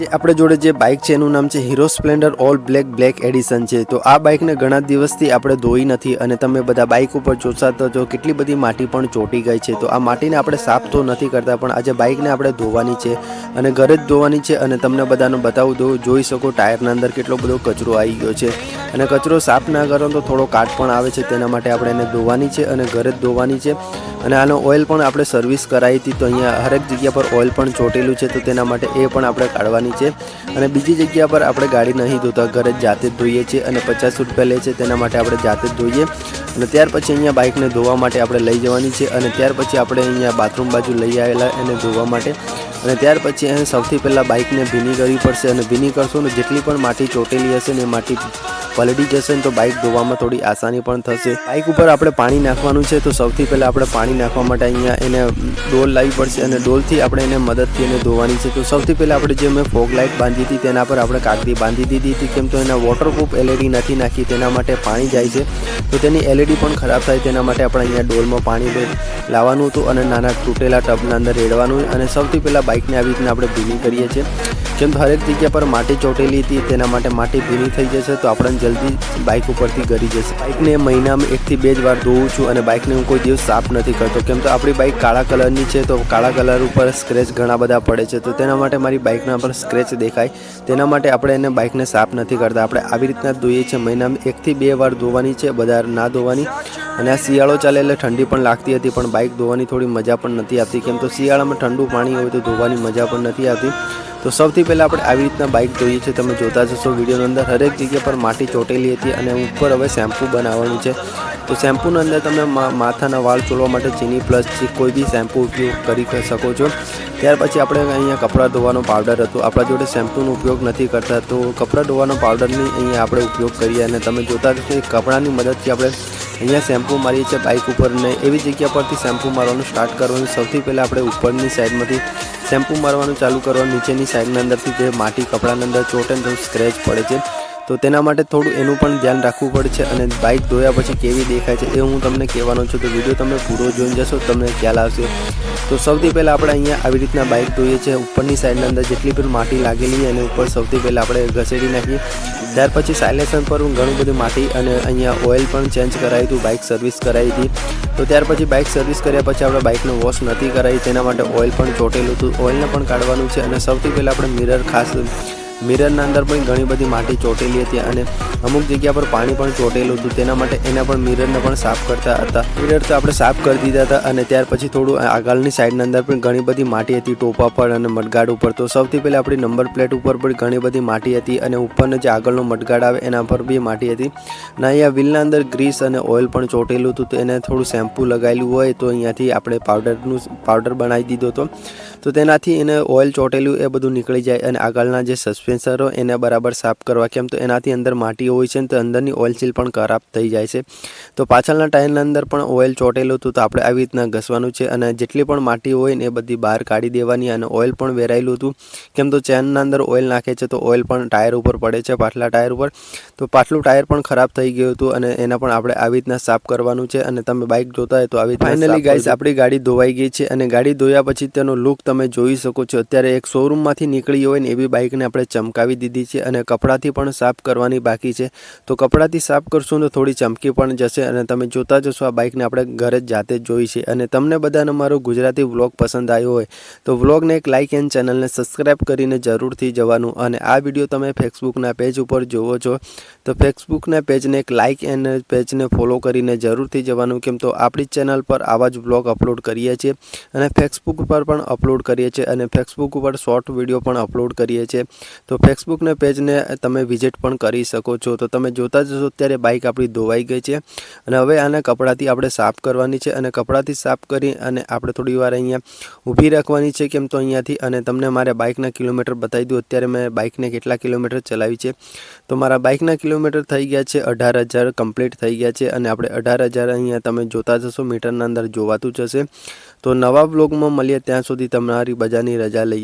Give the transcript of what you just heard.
જે આપણે જોડે જે બાઇક છે, એનું નામ છે Hero Splendor all black black edition છે. તો આ બાઇકને ઘણા દિવસથી આપણે ધોઈ નથી અને તમે બધા બાઇક ઉપર જોતા તો જો કેટલી બધી માટી પણ ચોટી ગઈ છે. તો આ માટીને આપણે સાફ તો નથી કરતા, પણ આજે બાઇકને આપણે ધોવાની છે અને ઘરે જ ધોવાની છે અને તમને બધાને બતાવું દો જોઈ શકો ટાયરના અંદર કેટલો બધો કચરો આવી ગયો છે. અને કચરો સાફ ના કરો તો થોડો કાટ પણ આવે છે, તેના માટે આપણે એને ધોવાની છે અને ઘરે જ ધોવાની છે. અને આનો ઓઇલ પણ આપણે સર્વિસ કરાવી હતી તો અહીંયા હરેક જગ્યા પર ઓઇલ પણ ચોટેલું છે તો તેના માટે એ પણ આપણે કાઢવાની છે. અને બીજી જગ્યા પર આપણે ગાડી નહીં ધોતા, ઘરે જાતે જ ધોઈએ છીએ અને પચાસ રૂપિયા લે છે તેના માટે આપણે જાતે જ ધોઈએ. અને ત્યાર પછી અહીંયા બાઇકને ધોવા માટે આપણે લઈ જવાની છે અને ત્યાર પછી આપણે અહીંયા બાથરૂમ બાજુ લઈ આવેલા એને ધોવા માટે. અને ત્યાર પછી એને સૌથી પહેલાં બાઇકને ભીની કરવી પડશે અને ભીની કરશું ને જેટલી પણ માટી ચોટેલી હશે ને એ માટી પલળી જશે તો બાઇક ધોવામાં થોડી આસાની પણ થશે. બાઇક ઉપર આપણે પાણી નાખવાનું છે, તો સૌથી પહેલાં આપણે પાણી નાખવા માટે અહીંયા એને ડોલ લાવવી પડશે અને ડોલથી આપણે એને મદદથી એને ધોવાની છે. તો સૌથી પહેલાં આપણે જે મેં ફોગ લાઇટ બાંધી હતી તેના પર આપણે કાગડી બાંધી દીધી હતી. કેમ તો એના વોટરપ્રૂફ એલઈડી નથી નાખી, તેના માટે પાણી જાય છે. તો તેની એલઈડી પણ ખરાબ થાય, તેના માટે આપણે અહીંયા ડોલમાં પાણી લાવવાનું હતું અને નાના તૂટેલા ટબના અંદર રેડવાનું અને સૌથી પહેલાં બાઇકને આવી રીતના આપણે ભીની કરીએ છીએ. કેમ હરેક જગ્યા પર માટી ચોટેલી હતી, તેના માટે માટી ભીની થઈ જશે, તો આપણને જલ્દી બાઇક ઉપરથી ગરી જશે. બાઇકને મહિનામાં એકથી બે જ વાર ધોવું છું અને બાઇકને હું કોઈ દિવસ સાફ નથી કરતો. કેમ તો આપણી બાઇક કાળા કલરની છે, તો કાળા કલર ઉપર સ્ક્રેચ ઘણા બધા પડે છે, તો તેના માટે મારી બાઇકના પર સ્ક્રેચ દેખાય. તેના માટે આપણે એને બાઇકને સાફ નથી કરતા. આપણે આવી રીતના ધોઈએ છીએ, મહિનામાં એકથી બે વાર ધોવાની છે બધા ના ધોવાની. અને આ શિયાળો ચાલે એટલે ઠંડી પણ લાગતી હતી, પણ બાઇક ધોવાની થોડી મજા પણ નથી આવતી. કેમ તો શિયાળામાં ઠંડુ પાણી હોય તો ધોવાની મજા પણ નથી આવતી. તો સૌથી પહેલાં આપણે આવી રીતના બાઇક જોઈએ છે. તમે જોતા જશો વિડીયોની અંદર હરેક જગ્યા પર માટી ચોટેલી હતી અને ઉપર હવે શેમ્પૂ બનાવવાનું છે. તો શેમ્પૂની અંદર તમે માથાના વાળ ચોળવા માટે ચીની પ્લસ કોઈ બી શેમ્પૂ ઉપયોગ કરી શકો છો. ત્યાર પછી આપણે અહીંયા કપડાં ધોવાનો પાવડર હતો. આપણા જોડે શેમ્પૂનો ઉપયોગ નથી કરતા. તો કપડાં ધોવાનો પાવડરની અહીંયા આપણે ઉપયોગ કરીએ અને તમે જોતા જશો કપડાની મદદથી આપણે અહીંયા શેમ્પૂ મારીએ છીએ બાઇક ઉપર ને એવી જગ્યા પરથી શેમ્પૂ મારવાનું સ્ટાર્ટ કરવાનું. સૌથી પહેલાં આપણે ઉપરની સાઈડમાંથી શેમ્પૂ મારવાનું ચાલુ કરવાનું નીચેની સાઈડના અંદરથી જે માટી કપડાના અંદર ચોટે તો સ્ક્રેચ પડે છે તો તેના માટે થોડું એનું પણ ધ્યાન રાખવું પડશે અને બાઇક ધોયા પછી કેવી દેખાય છે એ હું તમને કહેવાનો છું. તો વીડિયો તમે પૂરો જોઈને જશો, તમને ખ્યાલ આવશે. તો સૌથી પહેલાં આપણે અહીંયા આવી રીતના બાઇક ધોઈએ છીએ ઉપરની સાઈડના અંદર જેટલી પણ માટી લાગેલી અને ઉપર સૌથી પહેલાં આપણે ઘસેડી નાખીએ. ત્યાર પછી સાયલેશન પર હું ઘણું બધું માટી અને અહીંયા ઓઇલ પણ ચેન્જ કરાવી હતું બાઇક સર્વિસ કરાવી હતી. તો ત્યાર પછી બાઇક સર્વિસ કર્યા પછી આપણે બાઇકનો વોશ નથી કરાવી તેના માટે ઓઇલ પણ ચોટેલું હતું. ઓઇલને પણ કાઢવાનું છે અને સૌથી પહેલાં આપણે મિરર ખાસ મિરરના અંદર પણ ઘણી બધી માટી ચોટેલી હતી અને અમુક જગ્યા પર પાણી પણ ચોટેલું હતું, તેના માટે એના પણ મિરરને પણ સાફ કરતા હતા. મિરર તો આપણે સાફ કરી દીધા હતા અને ત્યાર પછી થોડું આગળની સાઈડના અંદર પણ ઘણી બધી માટી હતી, ટોપા પર અને મટગાડ ઉપર. તો સૌથી પહેલાં આપણી નંબર પ્લેટ ઉપર પણ ઘણી બધી માટી હતી અને ઉપરનો જે આગળનો મડગાડ આવે એના પર બી માટી હતી. અને અહીંયા વ્હીલના અંદર ગ્રીસ અને ઓઇલ પણ ચોટેલું હતું, તો એને થોડું શેમ્પૂ લગાવેલું હોય તો અહીંયાથી આપણે પાવડરનું પાવડર બનાવી દીધો હતો. તો તેનાથી એને ઓઇલ ચોટેલું એ બધું નીકળી જાય અને આગળના જે સસ્પેન્સરો એને બરાબર સાફ કરવા કેમ તો એનાથી અંદર માટી હોય છે તો અંદરની ઓઇલ સીલ પણ ખરાબ થઈ જાય છે. તો પાછળના ટાયરના અંદર પણ ઓઇલ ચોટેલું હતું તો આપણે આવી રીતના ઘસવાનું છે અને જેટલી પણ માટી હોય ને એ બધી બહાર કાઢી દેવાની અને ઓઇલ પણ વેરાયેલું હતું. કેમ તો ચેનના અંદર ઓઇલ નાખે છે તો ઓઇલ પણ ટાયર ઉપર પડે છે પાછલા ટાયર ઉપર. તો પાછલું ટાયર પણ ખરાબ થઈ ગયું હતું અને એના પણ આપણે આવી રીતના સાફ કરવાનું છે અને તમે બાઇક જોતા હોય તો આવી ફાઇનલી ગાઈસ આપણી ગાડી ધોવાઈ ગઈ છે અને ગાડી ધોયા પછી તેનો લુક તમે જોઈ શકો છો. અત્યારે એક શોરૂમમાંથી નીકળી હોય ને એવી બાઇકને આપણે ચમકાવી દીધી છે અને કપડાથી પણ સાફ કરવાની બાકી છે. તો કપડાથી સાફ કરશું તો થોડી ચમકી પણ જશે અને તમે જોતા જશો આ બાઇકને આપણે ઘરે જ જાતે જ જોઈ છે. અને તમને બધાને મારો ગુજરાતી વ્લોગ પસંદ આવ્યો હોય તો વ્લોગને એક લાઇક એન્ડ ચેનલને સબસ્ક્રાઇબ કરીને જરૂરથી જવાનું અને આ વીડિયો તમે ફેસબુકના પેજ ઉપર જોવો છો તો ફેસબુકના પેજને એક લાઇક એન્ડ પેજને ફોલો કરીને જરૂરથી જવાનું કેમ તો આપણી ચેનલ પર આવા જ વ્લોગ અપલોડ કરીએ છીએ અને ફેસબુક પર પણ અપલોડ કરીએ છીએ અને ફેસબુક ઉપર શોર્ટ વીડિયો પણ અપલોડ કરીએ છીએ. તો ફેસબુકના પેજને તમે વિઝિટ પણ કરી શકો છો. તો તમે જોતા જશો અત્યારે બાઇક આપણી ધોવાઈ ગઈ છે. અને હવે આને કપડાથી આપણે સાફ કરવાની છે અને કપડાથી સાફ કરી અને આપણે થોડી વાર અહીંયા ઊભી રાખવાની છે કેમ તો અહીંયાથી. અને તમને મારે બાઇકના કિલોમીટર બતાવી દઉં. અત્યારે મેં બાઇકને કેટલા કિલોમીટર ચલાવી છે. તો મારા બાઇકના કિલોમીટર થઈ ગયા છે અઢાર હજાર કમ્પ્લીટ થઈ ગયા છે. અને આપણે અઢાર હજાર અહીંયા તમે જોતા જશો મીટરના અંદર જોવાતું જ હશે. તો નવા બ્લોગમાં મળીએ. ત્યાં સુધી તમારી બજારની રજા લઈએ